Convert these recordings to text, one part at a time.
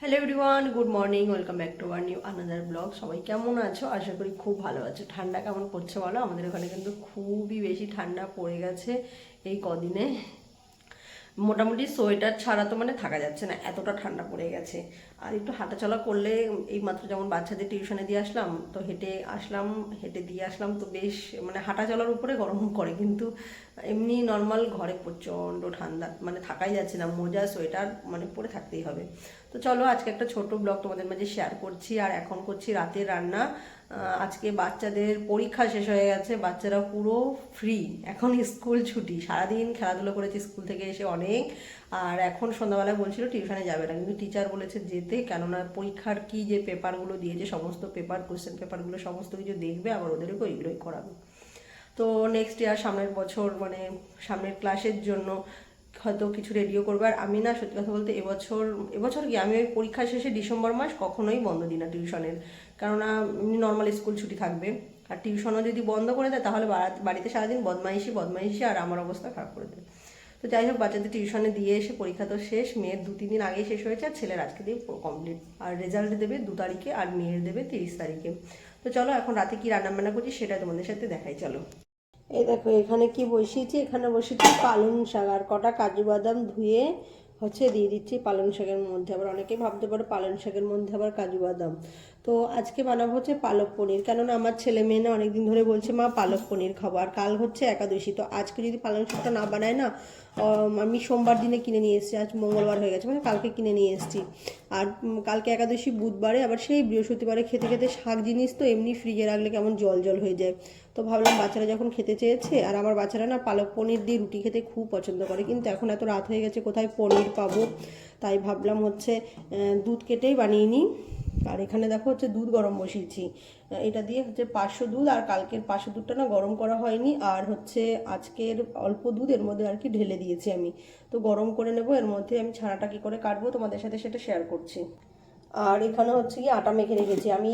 Hello everyone good morning welcome back to our new another blog সবাই কেমন আছো? আশা করি খুব ভালো আছো। ঠান্ডা কেমন পড়ছে বলো? আমাদের ওখানে কিন্তু খুবই বেশি ঠান্ডা পড়ে গেছে এই কদিনে। মোটামুটি সোয়েটার ছাড়া তো মানে থাকা যাচ্ছে না, এতটা ঠান্ডা পড়ে গেছে। আর একটু হাঁটাচলা করলে এই মাত্র যেমন বাচ্চাদের টিউশনে দিয়ে আসলাম, তো হেঁটে আসলাম, হেঁটে দিয়ে আসলাম তো বেশ মানে হাঁটা চলার উপরে গরম করে কিন্তু এমনি নর্মাল ঘরে প্রচণ্ড ঠান্ডা মানে থাকাই যাচ্ছে না, মোজা, সোয়েটার মানে পরে থাকতেই হবে। তো চলো আজকে একটা ছোট ব্লগ তোমাদের মাঝে শেয়ার করছি, আর এখন করছি রাতের রান্না। আজকে বাচ্চাদের পরীক্ষা শেষ হয়ে গেছে, বাচ্চারা পুরো ফ্রি এখন স্কুল ছুটি, সারাদিন খেলাধুলো করেছে স্কুল থেকে এসে অনেক। আর এখন সন্ধ্যাবেলায় বলছিল টিউশনে যাবে না, কিন্তু টিচার বলেছে যেতে, কেননা পরীক্ষার কি যে পেপারগুলো দিয়েছে, সমস্ত পেপার কোশ্চেন পেপারগুলো সমস্ত কিছু দেখবে, আবার ওদেরকে ওইগুলোই করাবে। তো নেক্সট ইয়ার সামনের বছর মানে সামনের ক্লাসের জন্য হয়তো কিছু রেডিও করবে। আর আমি না, সত্যি কথা বলতে এবছর এবছর কি, আমি ওই পরীক্ষা শেষে ডিসেম্বর মাস কখনোই বন্ধ দিই না টিউশনের। কেননা নর্মাল স্কুল ছুটি থাকবে। আর টিউশনও যদি বন্ধ করে দেয়, তাহলে বাড়িতে সারাদিন বদমাইশি বদমাইশি, আর আমার অবস্থা খারাপ করে দেবে। তো যাই হোক, বাচ্চাদের টিউশনে দিয়ে এসে পরীক্ষা তো শেষ, মেয়ের দু, তিন দিন আগেই শেষ হয়েছে, আর ছেলের আজকে দিয়ে কমপ্লিট আর রেজাল্ট দেবে দু তারিখে, আর মেয়ের দেবে তিরিশ তারিখে। তো চলো, এখন রাতে কি রান্না বান্না করছি, সেটা তোমাদের সাথে দেখাই, চলো। এই দেখো, এখানে কি বসিয়েছি? এখানে বসিয়েছি পালং শাক আর কটা কাজু বাদাম ধুয়ে হচ্ছে দিয়ে দিচ্ছি পালং শাকের মধ্যে। আবার অনেকেই ভাবতে পারে পালং শাকের মধ্যে আবার কাজু বাদাম। তো আজকে বানাবো হচ্ছে পালক পনির। কেননা আমার ছেলে মেয়ে না অনেকদিন ধরে বলছে, মা, পালক পনির খাব। আর কাল হচ্ছে একাদশী। তো আজকে যদি পালং শাকটা না বানায় না আমি সোমবার দিনে কিনে নিয়ে এসেছি। আজ মঙ্গলবার হয়ে গেছে মানে কালকে কিনে নিয়ে এসেছি। আর কালকে একাদশী বুধবারে, আবার সেই বৃহস্পতিবারে খেতে খেতে শাক জিনিস তো এমনি ফ্রিজে রাখলে কেমন জল জল হয়ে যায়। তো ভাবলাম বাচ্চারা যখন খেতে চেয়েছে, আর আমার বাচ্চারা না পালক পনির দিয়ে রুটি খেতে খুব পছন্দ করে। কিন্তু এখন এত রাত হয়ে গেছে, কোথায় পনির পাবো? তাই ভাবলাম হচ্ছে দুধ কেটেই বানিয়ে নিই। আর এখানে দেখো হচ্ছে দুধ গরম বসিয়েছি। এটা দিয়ে হচ্ছে পাঁচশো দুধ, আর কালকের পাঁচশো দুধটা না গরম করা হয়নি। আর হচ্ছে আজকের অল্প দুধ, এর মধ্যে আর কি ঢেলে দিয়েছি আমি। তো গরম করে নেব, এর মধ্যে আমি ছানাটা কী করে কাটবো, তোমাদের সাথে সেটা শেয়ার করছি। আর এখানে হচ্ছে কি আটা মেখে রেখেছি। আমি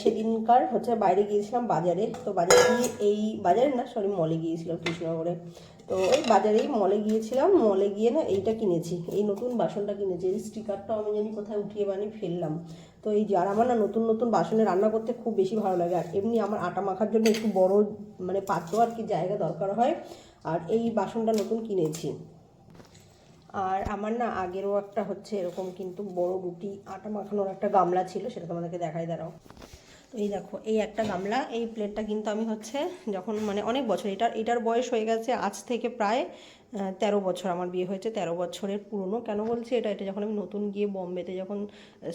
সেদিনকার হচ্ছে বাইরে গিয়েছিলাম বাজারে। তো বাজারে গিয়ে এই বাজারে না সরি মলে গিয়েছিলাম কৃষ্ণনগরে। তো ওই বাজারেই মলে গিয়েছিলাম। মলে গিয়ে না এইটা কিনেছি। এই নতুন বাসনটা কিনেছি। এই স্টিকারটাও আমি জানি কোথায় উঠিয়ে বানিয়ে ফেললাম। তো এই আর আমার না নতুন নতুন বাসনে রান্না করতে খুব বেশি ভালো লাগে। আর এমনি আমার আটা মাখার জন্য একটু বড় মানে পাত্র আর কি জায়গা দরকার হয়। আর এই বাসনটা নতুন কিনেছি। আর আমার না আগেরও একটা হচ্ছে এরকম কিন্তু বড় রুটি, আটা মাখানোর একটা গামলা ছিল, সেটা তোমাদেরকে দেখাই, দাঁড়াও। তো এই দেখো, এই একটা গামলা, এই প্লেটটা কিন্তু আমি হচ্ছে যখন মানে অনেক বছর, এটার এটার বয়স হয়ে গেছে আজ থেকে প্রায় তেরো বছর, আমার বিয়ে হয়েছে তেরো বছরের পুরনো। কেন বলছি এটা? এটা যখন আমি নতুন গিয়ে বম্বেতে যখন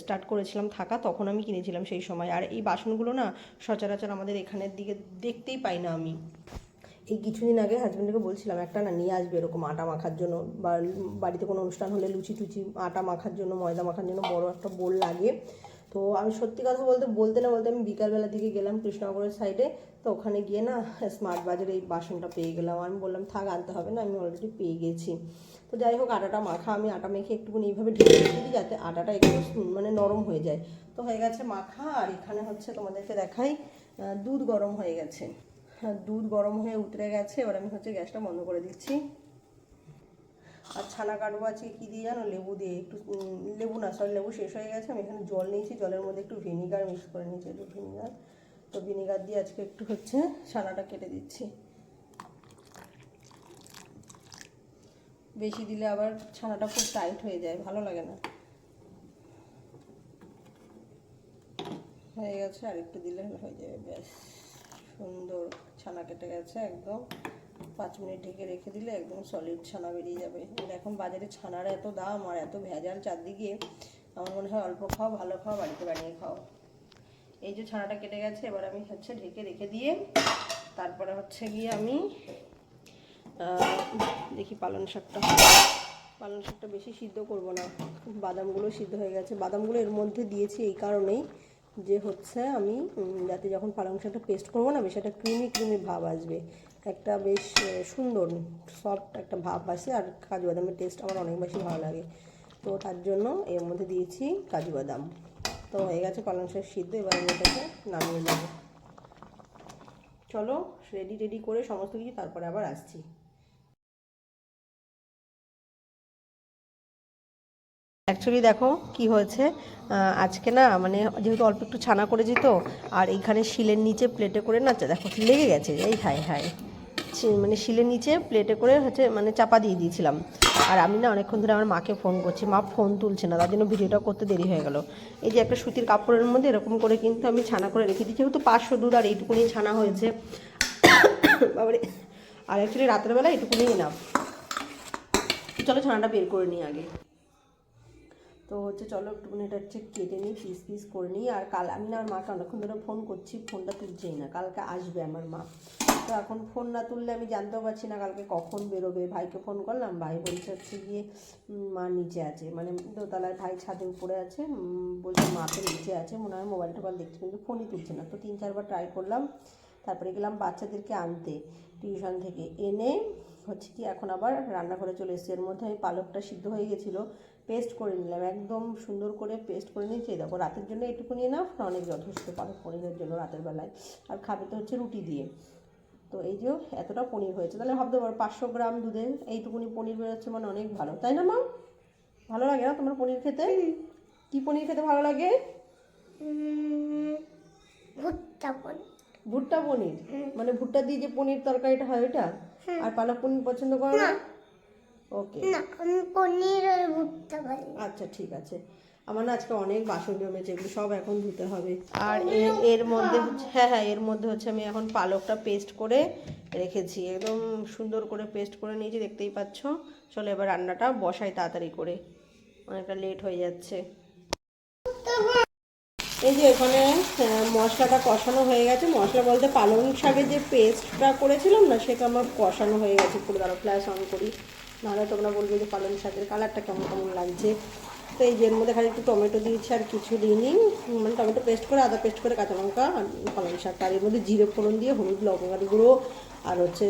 স্টার্ট করেছিলাম থাকা, তখন আমি কিনেছিলাম সেই সময়। আর এই বাসনগুলো না সচরাচর আমাদের এখানের দিকে দেখতেই পাই না আমি। এই কিছুদিন আগে হাজব্যান্ডকে বলছিলাম, একটা না নিয়ে আসবে এরকম আটা মাখার জন্য বা বাড়িতে কোনো অনুষ্ঠান হলে লুচি টুচি, আটা মাখার জন্য, ময়দা মাখার জন্য বড় একটা বোল লাগে। তো আমি সত্যি কথা বলতে বলতে না বলতে আমি বিকালবেলা দিকে গেলাম কৃষ্ণনগরের সাইডে তো ওখানে গিয়ে না স্মার্ট বাজারে এই বাসনটা পেয়ে গেলাম। আমি বললাম, থাক, আনতে হবে না, আমি অলরেডি পেয়ে গেছি। তো যাই হোক, আটাটা মাখা, আমি আটা মেখে একটুখানি এইভাবে ঢেলে দিই যাতে আটাটা একটু মানে নরম হয়ে যায়। তো হয়ে গেছে মাখা, আর এখানে হচ্ছে তোমাদেরকে দেখাই দুধ গরম হয়ে গেছে। দুধ গরম হয়ে উতরে গেছে, এবার আমি হচ্ছে গ্যাসটা বন্ধ করে দিচ্ছি। আর ছানা কাটবো আজকে কী দিয়ে জানো? লেবু দিয়ে, একটু লেবু না সরি লেবু শেষ হয়ে গেছে, আমি এখানে জল নিয়েছি, জলের মধ্যে একটু ভিনিগার মিক্স করে নিয়েছি, একটু ভিনিগার। তো ভিনিগার দিয়ে আজকে একটু হচ্ছে ছানাটা কেটে দিচ্ছি। বেশি দিলে আবার ছানাটা খুব টাইট হয়ে যায়, ভালো লাগে না। হয়ে গেছে আর একটু দিলে হয়ে যাবে, ব্যাস। সুন্দর ছানা কেটে গেছে একদম। পাঁচ মিনিট ঢেকে রেখে দিলে একদম সলিড ছানা বেরিয়ে যাবে। এখন বাজারে ছানার এত দাম আর এত ভেজাল চারদিকে, আমার মনে হয় অল্প খাও, ভালো খাও, বাড়িতে বানিয়ে খাও। এই যে ছানাটা কেটে গেছে, এবার আমি হচ্ছে ঢেকে রেখে দিয়ে তারপরে হচ্ছে গিয়ে আমি দেখি পালং শাকটা। পালং শাকটা বেশি সিদ্ধ করব না। বাদামগুলো সিদ্ধ হয়ে গেছে। বাদামগুলো এর মধ্যে দিয়েছি এই কারণেই। যে হচ্ছে আমি যাতে যখন পালং শাকটা পেস্ট করব না, বেশ একটা ক্রিমি ক্রিমি ভাব আসবে। একটা বেশ সুন্দর সফট একটা ভাব আসে, আর কাজু বাদামের টেস্ট আমার অনেক বেশি ভালো লাগে। তো তার জন্য এর মধ্যে দিয়েছি কাজু বাদাম। তো হয়ে গেছে পালং শাক সিদ্ধ, এবার আমি এটাকে নামিয়ে নেব। চলো রেডি রেডি করে সমস্ত কিছু, তারপরে আবার আসছি। অ্যাকচুয়ালি দেখো কি হয়েছে আজকে না মানে যেহেতু অল্প একটু ছানা করেছি তো, আর এইখানে শিলের নিচে প্লেটে করে না দেখো লেগে গেছে, এই হায় হায়। মানে শিলের নিচে প্লেটে করে হচ্ছে মানে চাপা দিয়ে দিয়েছিলাম। আর আমি না অনেকক্ষণ ধরে আমার মাকে ফোন করছি, মা ফোন তুলছে না, তার জন্য ভিডিওটা করতে দেরি হয়ে গেল। এই যে একটা সুতির কাপড়ের মধ্যে এরকম করে কিন্তু আমি ছানা করে রেখে দিচ্ছি যেহেতু পাঁচশো দুধ আর এইটুকুনি ছানা হয়েছে। বাবারে, আর অ্যাকচুয়ালি রাতের বেলা এইটুকুনি না চলো ছানাটা বের করে নিই আগে। তো হচ্ছে চলো একটুখানি এটা হচ্ছে কেটে নিই পিস পিস করে নিই। আর কাল আমি না আমার মাকে অনেকক্ষণ ধরে ফোন করছি ফোনটা তুলছেই না। কালকে আসবে আমার মা। তো এখন ফোন না তুললে আমি জানতেও পারছি না কালকে কখন বেরোবে। ভাইকে ফোন করলাম, ভাই বলছে হচ্ছে গিয়ে মা নিচে আছে। মানে দোতলায় ভাই ছাদে উপরে আছে। বলছে মা তো নিচে আছে। মনে হয় মোবাইল টোবাইল দেখছে, কিন্তু ফোনই তুলছে না। তো তিন চারবার ট্রাই করলাম। তারপরে গেলাম বাচ্চাদেরকে আনতে টিউশন থেকে। এনে হচ্ছে কি এখন আবার রান্নাঘরে চলে এসেছি। এর মধ্যে আমি পালকটা সিদ্ধ হয়ে গেছিল। পেস্ট করে নিলাম একদম সুন্দর করে পেস্ট করে নিয়েছি। দেখো রাতের জন্য এটুকু নিয়ে নাও অনেক যথেষ্ট পালক পনিরের জন্য রাতের বেলায়। আর খাবে তো হচ্ছে রুটি দিয়ে। তো এই যে এতটা পনির হয়েছে তাহলে ভাবতে পারো পাঁচশো গ্রাম দুধে এইটুকুনি পনির বেরোচ্ছে মানে অনেক ভালো। তাই না মা? ভালো লাগে না তোমার পনির খেতে? কি পনির খেতে ভালো লাগে? ভুট্টা পনির। ভুট্টা পনির? মানে ভুট্টা দিয়ে যে পনির তরকারিটা হয় ওটা আর পালক পনির পছন্দ করো না। ওকে না আমি পনির আর ভুট্টা পারি আচ্ছা ঠিক আছে। আমার না আজকে অনেক বাসন জমেছে এগুলো সব এখন ধুতে হবে। আর এর মধ্যে হচ্ছে হ্যাঁ হ্যাঁ এর মধ্যে হচ্ছে আমি এখন পালকটা পেস্ট করে রেখেছি। একদম সুন্দর করে পেস্ট করে নিয়েছি দেখতেই পাচ্ছ। চলো এবার রান্নাটা বসাই তাড়াতাড়ি করে। অনেকটা লেট হয়ে যাচ্ছে। এই যে এখানে মশলাটা কষানো হয়ে গেছে। মশলা বলতে পালং শাকের যে পেস্টটা করেছিলাম না সেটা আমার কষানো হয়ে গেছে। পুরো দাঁড়ো ফ্ল্যাশ অন করি। নাহলে তোমরা বলবে যে পালং শাকের কালারটা কেমন কেমন লাগছে। তো এই যে মধ্যে খালি একটু টমেটো দিয়েছি আর কিছু দিইনি। মানে টমেটো পেস্ট করে, আদা পেস্ট করে, কাঁচা লঙ্কা আর পালং শাক। আর এর মধ্যে জিরে ফোড়ন দিয়ে হলুদ লঙ্কার গুঁড়ো আর হচ্ছে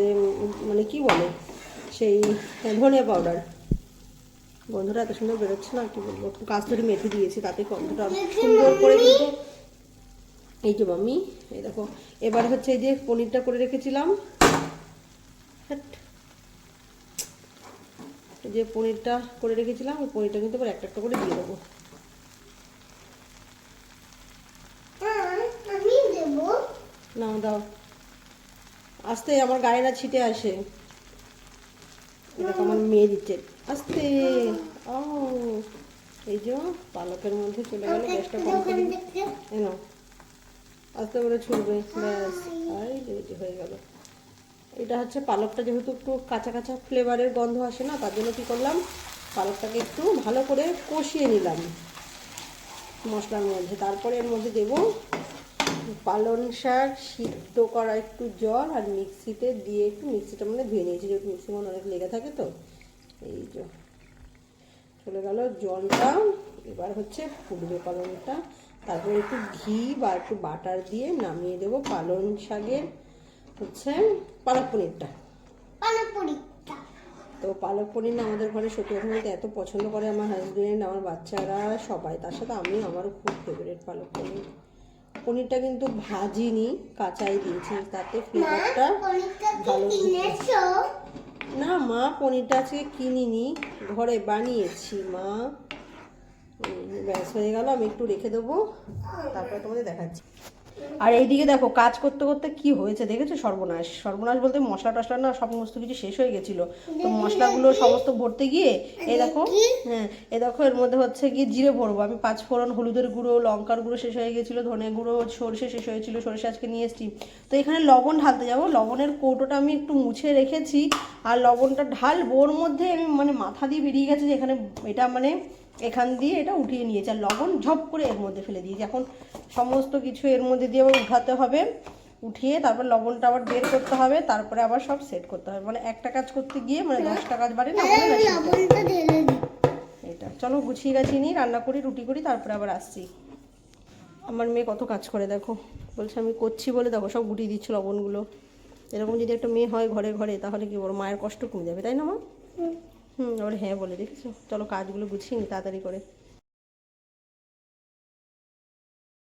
মানে কি বলে, সেই ধনিয়া পাউডার। গন্ধটা এত সুন্দর বেরোচ্ছে না কি বলব। একটু কাস্তরি মেথি দিয়েছি, তাতে গন্ধটা সুন্দর করে কিন্তু এই যে মাম্মি, এই দেখো। এবার হচ্ছে এই যে পনিরটা করে রেখেছিলাম হ্যাট। এই যে পনিরটা করে রেখেছিলাম ওই পনিরটা কিন্তু এবার একটা একটা করে দিয়ে দেবো। নাও দাও। আস্তে আমার গায়ে না ছিটে আসে। দেখো আমার মেয়ে দিচ্ছে। আস্তে। ও এই যে পালকের মধ্যে চলে গেল গ্যাসটা কম করে। এনো আস্তে করে ছুলবে ব্যাস। আর যে হয়ে গেল। এটা হচ্ছে পালকটা যেহেতু একটু কাঁচা কাঁচা ফ্লেভারের গন্ধ আসে না, তার জন্য কী করলাম, পালকটাকে একটু ভালো করে কষিয়ে নিলাম মশলার মধ্যে। তারপরে এর মধ্যে দেব পালং শাক সিদ্ধ করা একটু জল আর মিক্সিতে দিয়ে একটু মিক্সিটা মানে ধুয়ে নিয়েছি, যেহেতু মিক্সি মনে অনেক লেগে থাকে তো, এই যে চলে গেল জলটা। এবার হচ্ছে ফুটবে পালংটা। তারপরে একটু ঘি বা একটু বাটার দিয়ে নামিয়ে দেবো পালং শাকের হচ্ছে পালক পনিরটা পালক পনিরটা তো পালক পনির না আমাদের ঘরে সত্যি কথা বলতে এত পছন্দ করে আমার হাজবেন্ড আমার বাচ্চারা সবাই তার সাথে আমি আমারও খুব ফেভারিট পালক পনির পনিরটা কিন্তু ভাজিনি কাঁচাই দিয়েছি তাতে ফ্লেভারটা ভালো না মা পনিরটা আজকে কিনিনি ঘরে বানিয়েছি মা। ব্যাস হয়ে গেল আমি একটু রেখে দেবো তারপরে তোমাদের দেখাচ্ছি। আর এইদিকে দেখো কাজ করতে করতে কি হয়েছে দেখেছ? সর্বনাশ। সর্বনাশ বলতে মশলা টশলা না সমস্ত কিছু শেষ হয়ে গেছিল। তো মশলাগুলো সমস্ত ভরতে গিয়ে এই দেখো হ্যাঁ এ দেখো এর মধ্যে হচ্ছে গিয়ে জিরে ভরবো। আমি পাঁচ ফোড়ন হলুদের গুঁড়ো লঙ্কার গুঁড়ো শেষ হয়ে গেছিল ধনে গুঁড়ো সরষে শেষ হয়েছিল সরষে আজকে নিয়ে এসেছি। তো এখানে লবণ ঢালতে যাব। লবণের কৌটোটা আমি একটু মুছে রেখেছি আর লবণটা ঢালবো। ওর মধ্যে আমি মানে মাথা দিয়ে বেরিয়ে গেছে যে এখানে এটা মানে এখান দিয়ে এটা উঠিয়ে নিয়েছি আর লবণ ঝপ করে এর মধ্যে ফেলে দিয়েছি। এখন সমস্ত কিছু এর মধ্যে দিয়ে আবার উঠাতে হবে। উঠিয়ে তারপর লবণটা আবার বের করতে হবে তারপরে আবার সব সেট করতে হবে। মানে একটা কাজ করতে গিয়ে মানে দশটা কাজ বাড়ে না বলে দিই। এটা চলো গুছিয়ে গাছিয়ে নিই রান্না করি রুটি করি তারপরে আবার আসছি। আমার মেয়ে কত কাজ করে দেখো। বলছে আমি করছি বলে দেখো সব গুটিয়ে দিচ্ছ লবণগুলো। এরকম যদি একটা মেয়ে হয় ঘরে ঘরে তাহলে কি বড় মায়ের কষ্ট কমে যাবে তাই না মা? হুম ওর হ্যাঁ বলে দেখেছ চলো কাজগুলো গুছিয়ে নিই তাড়াতাড়ি করে।